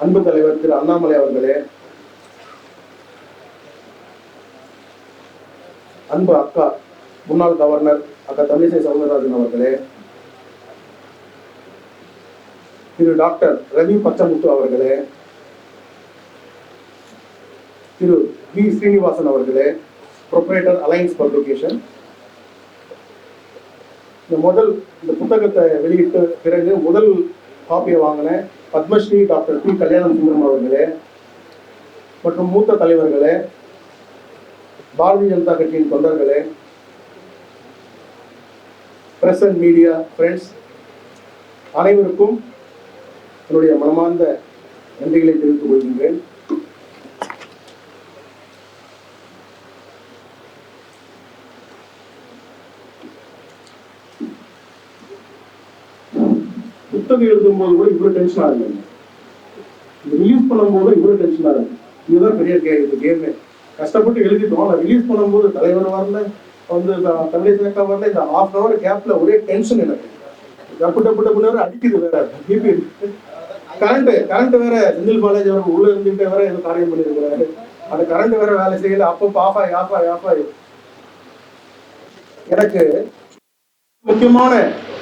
அன்பு தலைவர் திரு அண்ணாமலை அவர்களே அன்பு அக்கா முன்னாள் கவர்னர் அக்கா தமிழிசை சவுந்தரராஜன் அவர்களே திரு டாக்டர் ரவி பச்சமுத்து அவர்களே திரு வி ஸ்ரீனிவாசன் அவர்களே ப்ரொப்ரேட்டர் அலைன்ஸ் பப்ளிகேஷன். இந்த முதல் இந்த புத்தகத்தை வெளியிட்ட பிறகு முதல் காப்பியை வாங்கின பத்மஸ்ரீ டாக்டர் பி. கல்யாணம் சுந்தரம் அவர்களே மற்றும் மூத்த தலைவர்களே பாரதிய ஜனதா கட்சியின் தொண்டர்களே பிரஸ் அண்ட் மீடியா ஃப்ரெண்ட்ஸ் அனைவருக்கும் என்னுடைய மனமார்ந்த நன்றிகளை தெரிவித்துக் கொள்கின்றேன். புத்தகம் எழுதும்போது கூட இவ்வளவு டென்ஷன் ஆகுது ரிலீஸ் பண்ணும்போது இவ்வளவு டென்ஷன் ஆகுது இதுதான் பெரிய கே இது கேமே கஷ்டப்பட்டு எழுதிட்டோம். அதை ரிலீஸ் பண்ணும்போது தலைவர் வரல வந்து த- தமிழிசை வரல இந்த ஹாஃப் அன் அவர் கேப்ல ஒரே டென்ஷன் எனக்கு. டப்பு டப்பு டப்புன்னு அடிக்குது வேற. பிபி கரண்ட் கரண்ட் வேற செந்தில் பாலாஜி அவர் உள்ள இருந்துட்டு வேற ஏதோ காரியம் பண்ணிருக்கிறாரு. அந்த கரண்ட் வேற வேலை செய்யல. அப்பப்போ ஆஃப் ஆகி ஆஃப் ஆகி ஆஃப் ஆகி எனக்கு முக்கியமான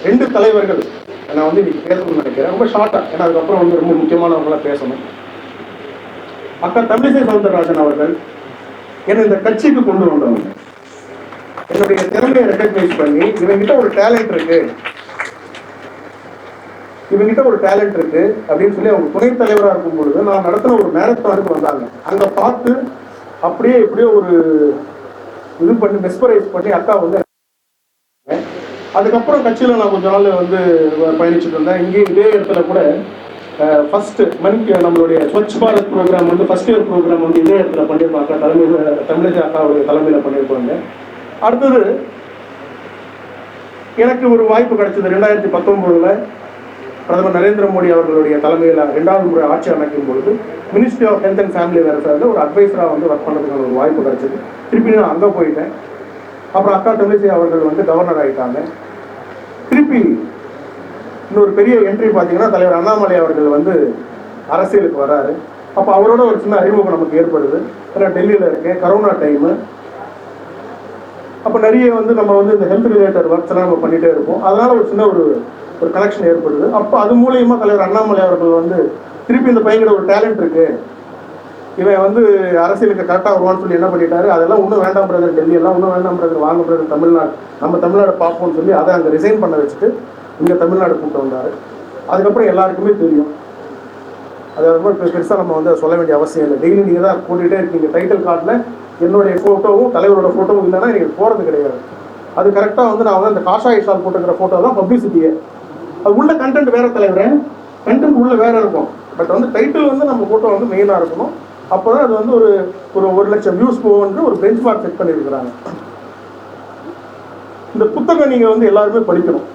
ரெண்டு தலைவர்கள் நான் வந்து இன்னைக்கு பேசணும்னு நினைக்கிறேன். ரொம்ப ஷார்ட்டாக ஏன்னா அதுக்கப்புறம் வந்து ரொம்ப முக்கியமானவங்களாம் பேசணும். அக்கா தமிழிசை சவுந்தரராஜன் அவர்கள் என்னை இந்த கட்சிக்கு கொண்டு வந்தவங்க. என்னுடைய திறமையை ரெக்கக்னைஸ் பண்ணி இவங்கிட்ட ஒரு டேலண்ட் இருக்கு. இவங்கிட்ட ஒரு டேலண்ட் இருக்கு அப்படின்னு சொல்லி அவங்க துணைத் தலைவராக இருக்கும் பொழுது நான் நடத்தின ஒரு மேரத்தானுக்கு வந்தாங்க. அங்கே பார்த்து அப்படியே எப்படியோ ஒரு இது பண்ணி மெஸ்பரைஸ் பண்ணி அக்கா வந்து அதுக்கப்புறம் கட்சியில் நான் கொஞ்ச நாள் வந்து பயணிச்சுட்டு இருந்தேன். இங்கே இதே இடத்துல கூட ஃபஸ்ட்டு மணிக்கு நம்மளுடைய ஸ்வச் பாரத் ப்ரோக்ராம் வந்து ஃபஸ்ட் இயர் ப்ரோக்ராம் வந்து இதே இடத்துல பண்ணியிருப்பாங்க. தலைமையில் தமிழிசை அக்காவுடைய தலைமையில் பண்ணியிருப்பாங்க. அடுத்தது எனக்கு ஒரு வாய்ப்பு கிடைச்சது ரெண்டாயிரத்தி பத்தொம்போதில் பிரதமர் நரேந்திர மோடி அவர்களுடைய தலைமையில் ரெண்டாவது முறை ஆட்சி அமைக்கும் பொழுது ministry of health and family வெல்ஃபேரில் ஒரு அட்வைஸராக வந்து ஒர்க் பண்ணுறதுக்கான ஒரு வாய்ப்பு கிடைச்சது. திருப்பி நான் அங்கே போயிட்டேன். அப்புறம் அக்கா தமிழிசை அவர்கள் வந்து கவர்னர் ஆகிட்டாங்க திருப்பி இன்னொரு பெரிய என்ட்ரி பார்த்தீங்கன்னா தலைவர் அண்ணாமலை அவர்கள் வந்து அரசியலுக்கு வராரு. அப்போ அவரோட ஒரு சின்ன அறிமுகம் நமக்கு ஏற்படுது. ஏன்னா டெல்லியில் இருக்கேன் கரோனா டைமு அப்போ நிறைய வந்து நம்ம வந்து இந்த ஹெல்த் ரிலேட்டட் ஒர்க்ஸ் எல்லாம் நம்ம பண்ணிகிட்டே இருப்போம். அதனால ஒரு சின்ன ஒரு ஒரு கனெக்ஷன் ஏற்படுது. அப்போ அது மூலியமாக தலைவர் அண்ணாமலை அவர்கள் வந்து திருப்பி இந்த பையன்கிட்ட ஒரு டேலண்ட் இருக்குது இவன் வந்து அரசியலுக்கு கரெக்டாக வருவான்னு சொல்லி என்ன பண்ணிட்டாரு? அதெல்லாம் ஒன்றும் வேண்டாம் பிரதர் டெல்லி எல்லாம் ஒன்றும் வேண்டாம் பிரதர் வாங்க பிரதர் தமிழ்நாடு நம்ம தமிழ்நாடு பார்ப்போம்னு சொல்லி அதை அங்கே ரிசைன் பண்ண வச்சுட்டு இங்கே தமிழ்நாடு கூப்பிட்டு வந்தார். அதுக்கப்புறம் எல்லாருக்குமே தெரியும். அது ரொம்ப பெருசாக நம்ம வந்து சொல்ல வேண்டிய அவசியம் இல்லை. டெய்லி நீங்கள் தான் கூட்டிகிட்டே இருக்கீங்க. டைட்டில் கார்டில் என்னுடைய ஃபோட்டோவும் தலைவரோட ஃபோட்டோவும் இல்லைன்னா எனக்கு போகிறது கிடையாது. அது கரெக்டாக வந்து நான் வந்து அந்த காஷாய் ஷால் போட்டுக்கிற ஃபோட்டோ தான் பப்ளிசிட்டியே அது உள்ள கண்டென்ட் வேறு தலைவரே. கண்டென்ட் உள்ள வேறு இருக்கும். பட் வந்து டைட்டில் வந்து நம்ம ஃபோட்டோ வந்து மெயினாக இருக்கணும். அப்போ தான் அது வந்து ஒரு ஒரு ஒரு லட்சம் வியூஸ் போகுன்ற ஒரு பெஞ்ச் மார்க் செட் பண்ணியிருக்கிறாங்க. இந்த புத்தகம் நீங்கள் வந்து எல்லாருமே படிக்கணும்.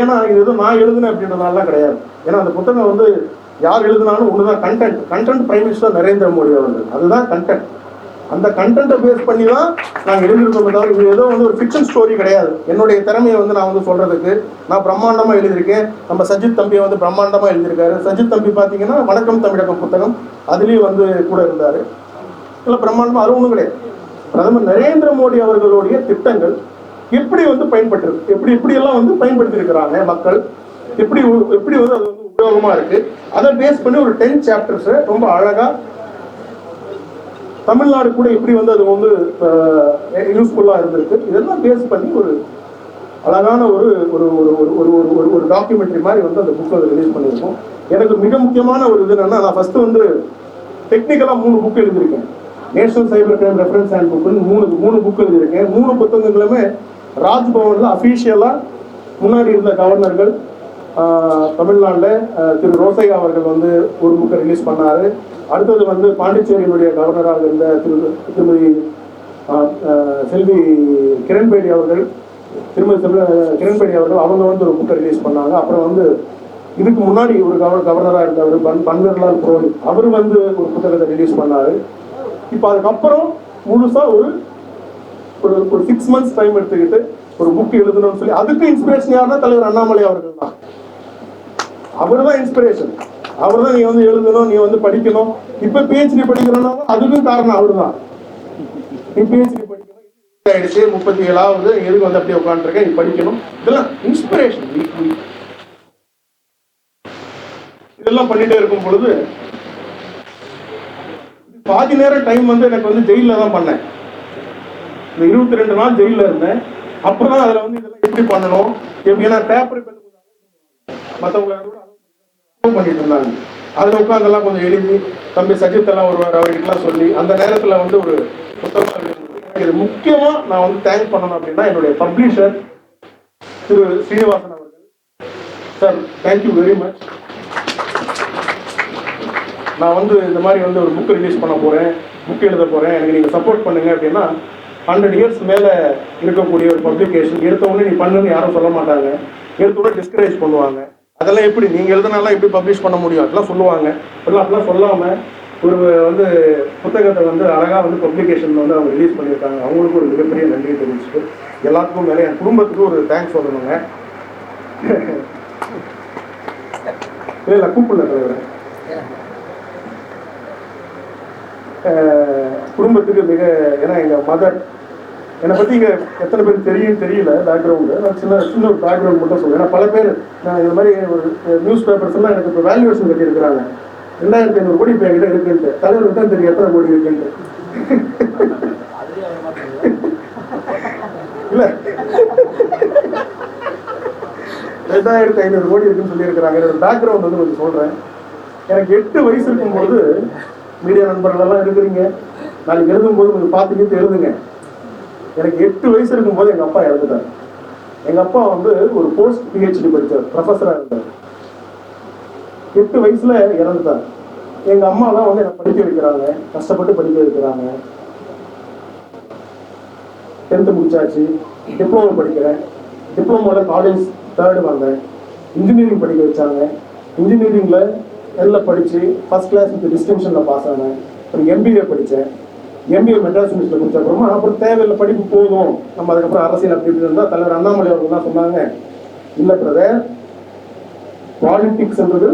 ஏன்னா இது எதுவும் நான் எழுதுனேன் அப்படின்றதுனாலாம் கிடையாது. ஏன்னா அந்த புத்தகம் வந்து யார் எழுதினாலும் ஒன்று தான் content content prime minister Narendra Modi அவர்கள். அதுதான் கண்டென்ட் அந்த கண்டென்ட்டை பேஸ் பண்ணி தான் நாங்கள் எழுதியிருக்கோம் தவிர இது ஏதோ வந்து ஒரு ஃபிக்ஷன் ஸ்டோரி கிடையாது. என்னுடைய திறமையை வந்து நான் வந்து சொல்கிறதுக்கு நான் பிரம்மாண்டமாக எழுதியிருக்கேன். நம்ம சஜித் தம்பியை வந்து பிரம்மாண்டமாக எழுதியிருக்காரு. சஜித் தம்பி பார்த்தீங்கன்னா வணக்கம் தமிழகம் புத்தகம். அதுலேயும் வந்து கூட இருந்தார். இல்லை பிரம்மாண்டமாக அது ஒன்றும் கிடையாது. பிரதமர் நரேந்திர மோடி அவர்களுடைய திட்டங்கள் எப்படி வந்து பயன்பட்டிருக்கு எப்படி எப்படியெல்லாம் வந்து பயன்படுத்தியிருக்கிறாங்க மக்கள்? எப்படி உ- எப்படி வந்து அது வந்து உபயோகமாக இருக்குது அதை பேஸ் பண்ணி ஒரு டென் சாப்டர்ஸை ரொம்ப அழகாக தமிழ்நாடு கூட எப்படி வந்து அது வந்து யூஸ்ஃபுல்லாக இருந்திருக்கு இதெல்லாம் பேஸ் பண்ணி ஒரு அழகான ஒரு ஒரு ஒரு ஒரு ஒரு ஒரு ஒரு ஒரு டாக்குமெண்ட்ரி மாதிரி வந்து அந்த புக்கை ரிலீஸ் பண்ணியிருக்கோம். எனக்கு மிக முக்கியமான ஒரு இது என்னன்னா நான் ஃபஸ்ட்டு வந்து டெக்னிக்கலாக மூணு புக் எழுதியிருக்கேன். National cyber crime reference and புக்குன்னு மூணு மூணு புக் எழுதியிருக்கேன். மூணு புத்தகங்களுமே ராஜ்பவனில் அஃபீஷியலாக முன்னாடி இருந்த கவர்னர்கள் தமிழ்நாட்டில் திரு ரோசையா அவர்கள் வந்து ஒரு புக்கை ரிலீஸ் பண்ணார். அடுத்தது வந்து பாண்டிச்சேரியினுடைய கவர்னராக இருந்த திரு திருமதி செல்வி கிரண்பேடி அவர்கள் திருமதி செல்வ கிரண்பேடி அவர்கள் அவங்க வந்து ஒரு புக்கை ரிலீஸ் பண்ணாங்க. அப்புறம் வந்து இதுக்கு முன்னாடி ஒரு கவர் கவர்னராக இருந்தவர் பன் பன்வர்லால் புரோஹித். அவர் வந்து ஒரு புத்தகத்தை ரிலீஸ் பண்ணார். இப்போ அதுக்கப்புறம் முழுசாக ஒரு ஒரு ஒரு சிக்ஸ் மந்த்ஸ் டைம் எடுத்துக்கிட்டு ஒரு புக் எழுதணும்னு சொல்லி அதுக்கு இன்ஸ்பிரேஷன் யாருன்னா தலைவர் அண்ணாமலை அவர்கள் தான். அவர் தான் இன்ஸ்பிரேஷன் அவர் தான் நீ வந்து எழுதணும் நீ வந்து படிக்கணும். இப்ப பிஹெச்டி படிக்கிறனால அதுக்கும் காரணம் அவர் தான் நீ பிஹெச்டி படிக்கணும். ஆயிடுச்சு முப்பத்தி ஏழாவது எதுக்கு வந்து அப்படியே உட்காந்துருக்க நீ படிக்கணும். இதெல்லாம் இன்ஸ்பிரேஷன் இதெல்லாம் பண்ணிட்டே இருக்கும் பொழுது பாதி நேரம் டைம் வந்து எனக்கு வந்து ஜெயில தான் பண்ணேன். இந்த இருபத்தி ரெண்டு நாள் ஜெயில இருந்தேன். அப்புறம் தான் அதுல வந்து இதெல்லாம் எப்படி பண்ணணும்? எப்படி ஏன்னா பேப்பர் மற்றவங்க பண்ணிட்டு இருந்தாங்க. அதில் உட்காந்தெல்லாம் கொஞ்சம் எழுதி தம்பி சஜித் எல்லாம் வருவார் அவர்கிட்டலாம் சொல்லி அந்த நேரத்தில் வந்து ஒரு புத்தகம் இது முக்கியமாக நான் வந்து தேங்க் பண்ணணும் அப்படின்னா என்னுடைய பப்ளிஷர் திரு ஸ்ரீனிவாசன் அவர்கள். சார் தேங்க்யூ வெரி மச் நான் வந்து இந்த மாதிரி வந்து ஒரு புக் ரிலீஸ் பண்ண போகிறேன் புக் எழுத போகிறேன் எனக்கு நீங்கள் சப்போர்ட் பண்ணுங்க அப்படின்னா ஹண்ட்ரட் இயர்ஸ் மேலே இருக்கக்கூடிய ஒரு பப்ளிகேஷன் எடுத்த உடனே நீ பண்ணுன்னு யாரும் சொல்ல மாட்டாங்க. எடுத்த உடனே டிஸ்கரேஜ் பண்ணுவாங்க. அதெல்லாம் எப்படி? நீங்கள் எழுதுனாலாம் எப்படி பப்ளிஷ் பண்ண முடியும்? அதெல்லாம் சொல்லுவாங்க. அதெல்லாம் அப்படிலாம் சொல்லாமல் ஒரு வந்து புத்தகத்தை வந்து அழகாக வந்து பப்ளிகேஷன் வந்து அவங்க ரிலீஸ் பண்ணியிருக்காங்க. அவங்களுக்கு ஒரு மிகப்பெரிய நன்றி தெரிவிச்சுட்டு எல்லாத்துக்கும் மேலே என் குடும்பத்துக்கு ஒரு தேங்க்ஸ் சொல்லணுங்க. இல்லை இல்லை கூப்பிடல தலைவரை. குடும்பத்துக்கு மிக ஏன்னா எங்கள் மதர் என்னை பற்றி இங்கே எத்தனை பேர் தெரியும் தெரியல பேக்ரவுண்டு நான் சின்ன சின்ன ஒரு பேக்ரவுண்ட் மட்டும் சொல்லுவேன் ஏன்னா பல பேர் நான் இந்த மாதிரி ஒரு நியூஸ் பேப்பர்ஸ் எல்லாம் எனக்கு இப்போ வேல்யூவேஷன் கட்டி இருக்கிறாங்க ரெண்டாயிரத்தி ஐநூறு கோடி இப்போ என்கிட்ட இருக்குன்ட்டு. தலைவருக்கு தான் தெரியும் எத்தனை கோடி இருக்குன்ட்டு. இல்லை. ரெண்டாயிரத்தி ஐநூறு கோடி இருக்குன்னு சொல்லியிருக்கிறாங்க. என்னோட பேக்ரவுண்ட் வந்து கொஞ்சம் சொல்கிறேன் எனக்கு எட்டு வயசு இருக்கும்போது மீடியா நண்பர்கள் எல்லாம் இருக்கிறீங்க. நாளைக்கு எழுதும்போது கொஞ்சம் பார்த்துக்கிட்டு எழுதுங்க. எனக்கு எட்டு வயசு இருக்கும்போது எங்க அப்பா இறந்துட்டார். எங்க அப்பா வந்து ஒரு போஸ்ட் பிஹெச்டி படித்தார் ப்ரொஃபஸராக இருந்தார். எட்டு வயசுல இறந்துட்டார். எங்க அம்மா தான் வந்து என்னை படிக்க வைக்கிறாங்க. கஷ்டப்பட்டு படிக்க வைக்கிறாங்க. டென்த்து முடிச்சாச்சு. டிப்ளமோ படிக்கிறேன். டிப்ளமோவில் காலேஜ் தேர்டு வந்தேன் இன்ஜினியரிங் படிக்க வச்சாங்க. இன்ஜினியரிங்கில் எல்லாம் படித்து ஃபஸ்ட் கிளாஸ் வித் டிஸ்டிங்ஷனில் பாஸ் ஆனேன். அப்புறம் எம்பிஏ படித்தேன் எம்பிஏ மெட்ராஸ் யூனிவர்சிட்டி முடிச்சப்புறமா அப்புறம் தேவையில்லை படிப்பு போதும். நம்ம அதுக்கப்புறம் அரசியல் அப்படி இப்படி இருந்தால் தலைவர் அண்ணாமலை அவர்கள் தான் சொன்னாங்க. இல்லை பிரதர் பாலிடிக்ஸ்ன்றது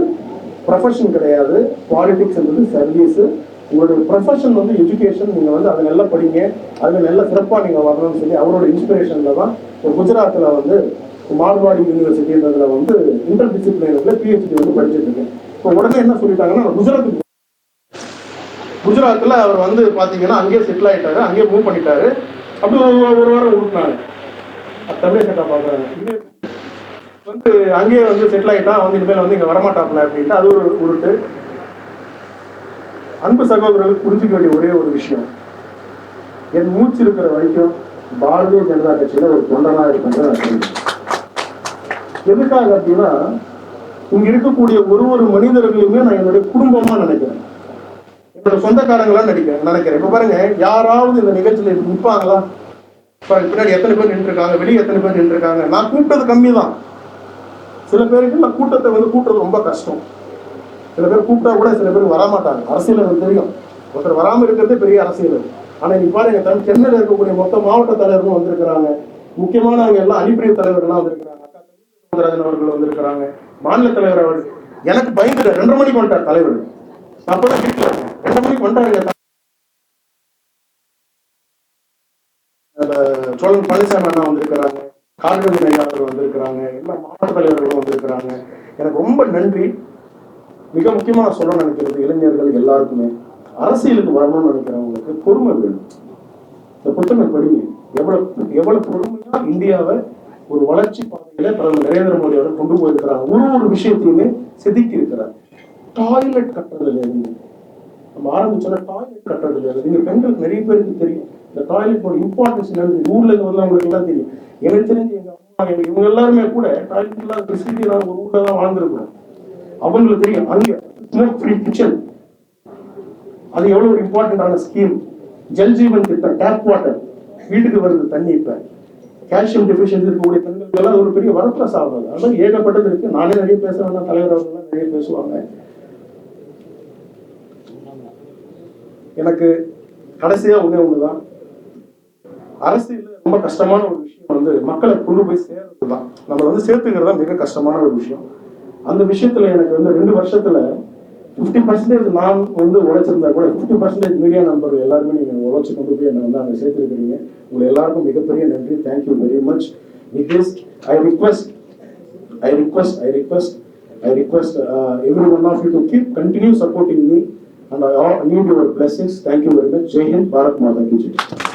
ப்ரொஃபஷன் கிடையாது. பாலிடிக்ஸ்ன்றது சர்வீஸ் உங்களுடைய ப்ரொஃபஷன் வந்து எஜுகேஷன் நீங்கள் வந்து அதை நல்லா படிங்க. அதில் நல்ல சிறப்பாக நீங்கள் வரணும்னு சொல்லி அவரோட இன்ஸ்பிரேஷனில் தான் இப்போ குஜராத்தில் வந்து மார்வாடி யூனிவர்சிட்டின்றதுல வந்து இன்டர் டிசிப்ளினில் பிஹெச்டி வந்து படிச்சுட்டு இருக்கேன். இப்போ உடனே என்ன சொல்லிட்டாங்கன்னா குஜராத்துக்கு குஜராத்தில் அவர் வந்து பார்த்தீங்கன்னா அங்கேயே செட்டில் ஆகிட்டாரு அங்கேயே மூவ் பண்ணிட்டாரு. அப்படி ஒரு ஒரு வாரம் விட்டுனாங்க தமிழ் சட்டா பார்க்குறாங்க வந்து அங்கேயே வந்து செட்டில் ஆகிட்டா வந்து இனிமேல் வந்து இங்கே வரமாட்டாப்ல அப்படின்ட்டு அது ஒரு உருட்டு. அன்பு சகோதரர்கள் புரிஞ்சுக்க வேண்டிய ஒரே ஒரு விஷயம். என் மூச்சு இருக்கிற வரைக்கும் பாரதிய ஜனதா கட்சியில ஒரு தொண்டனாக இருக்கின்ற எதுக்காக அப்படின்னா இங்க இருக்கக்கூடிய ஒரு ஒரு மனிதர்களையுமே நான் என்னுடைய குடும்பமா நினைக்கிறேன். என்னோட சொந்தக்காரங்களா நடிக்க நினைக்கிறேன். இப்ப பாருங்க யாராவது இந்த நிகழ்ச்சியில நிற்பாங்களா பின்னாடி எத்தனை பேர் நின்று இருக்காங்க வெளியே எத்தனை பேர் நின்று இருக்காங்க நான் கூப்பிட்டது கம்மி தான் சில பேருக்கு நான் கூட்டத்தை வந்து கூட்டுறது ரொம்ப கஷ்டம். சில பேர் கூப்பிட்டா கூட சில பேர் வரமாட்டாங்க. அரசியல் எனக்கு தெரியும். ஒருத்தர் வராமல் இருக்கிறதே பெரிய அரசியல் ஆனால் நீ பாருங்க தமிழ் சென்னையில இருக்கக்கூடிய மொத்த மாவட்ட தலைவர்களும் வந்திருக்கிறாங்க. முக்கியமானவங்க எல்லாம் அடிப்படை தலைவர்கள்லாம் வந்திருக்கிறாங்க. அக்கா அவர்கள் வந்திருக்கிறாங்க. மாநில தலைவர் அவர்கள். எனக்கு பயந்துட்டு ரெண்டரை மணிக்கு வந்துட்டார் தலைவர். நான் வீட்டுல இருக்கேன். மணிக்கு சோழன் பழனிசாமி அண்ணா வந்திருக்கிறாங்க. கால்வெளி ஐயா வந்திருக்கிறாங்க. எல்லா மாவட்ட தலைவர்களும் வந்திருக்கிறாங்க. எனக்கு ரொம்ப நன்றி. மிக முக்கியமா நான் சொல்ல நினைக்கிறது இளைஞர்கள் எல்லாருக்குமே. அரசியலுக்கு வரணும்னு நினைக்கிறவங்களுக்கு பொறுமை வேணும். இந்த புத்தகம் படிங்க. எவ்வளவு எவ்வளவு பொறுமையா இந்தியாவை ஒரு வளர்ச்சி பாதையில பிரதமர் நரேந்திர மோடி அவர்கள் கொண்டு போயிருக்கிறாங்க. ஒரு ஒரு விஷயத்தையுமே செதுக்கி இருக்கிறார் டாய்லெட் கட்டுறதுல இருந்து நம்ம ஆரம்பிச்சோன்னா டாய்லெட் கட்டுறதுல இருந்து நீங்க பெண்களுக்கு நிறைய பேருக்கு தெரியும். இந்த டாய்லெட்டோட இம்பார்ட்டன்ஸ் என்னன்னு ஊர்ல இருந்து வந்தவங்களுக்கு எல்லாம் தெரியும். எனக்கு தெரிஞ்சு எங்க அம்மா எங்க இவங்க எல்லாருமே கூட டாய்லெட் இல்லாத ஃபெசிலிட்டி இல்லாத ஒரு ஊர்ல தான் வாழ்ந்துருக்கோம் அவங்களுக்கு தெரியும். அங்க ஸ்மோக் ஃப்ரீ கிச்சன் அது எவ்வளவு ஒரு இம்பார்ட்டன்டான ஸ்கீம் ஜல் ஜீவன் திட்டம் டேப் வாட்டர் வீட்டுக்கு வருது தண்ணி இப்ப. கால்சியம் டெஃபிஷியன்சி இருக்கக்கூடிய பெண்களுக்கு எல்லாம் ஒரு பெரிய வரப்பிரசாதம் அது. அதெல்லாம் ஏகப்பட்டது இருக்கு. நானே நிறைய பேசுறேன் தலைவர் அவர்கள்லாம் நிறைய பேசுவாங்க. எனக்கு கடைசியா ஒண்ணே ஒண்ணுதான். அரசியல் ரொம்ப கஷ்டமான ஒரு விஷயம் வந்து மக்களை கொண்டு போய் சேர்றது தான் நம்ம வந்து சேர்த்துக்கிறது தான் மிக கஷ்டமான ஒரு விஷயம். அந்த விஷயத்துல எனக்கு வந்து ரெண்டு வருஷத்துல ஃபிஃப்டி பர்சன்டேஜ் நான் வந்து உழைச்சிருந்தா கூட ஃபிஃப்டி பர்சன்டேஜ் மீடியா நண்பர்கள் எல்லாருமே நீங்கள் உழைச்சி கொண்டு போய் என்னை வந்து அங்கே சேர்த்துருக்கிறீங்க. உங்களை எல்லாருக்கும் மிகப்பெரிய நன்றி. Thank you very much with this I request I request I request I request every one of you to keep continue supporting me and I all need your blessings. Thank you very much. Jai Hind, Bharat Mata Ki Jai.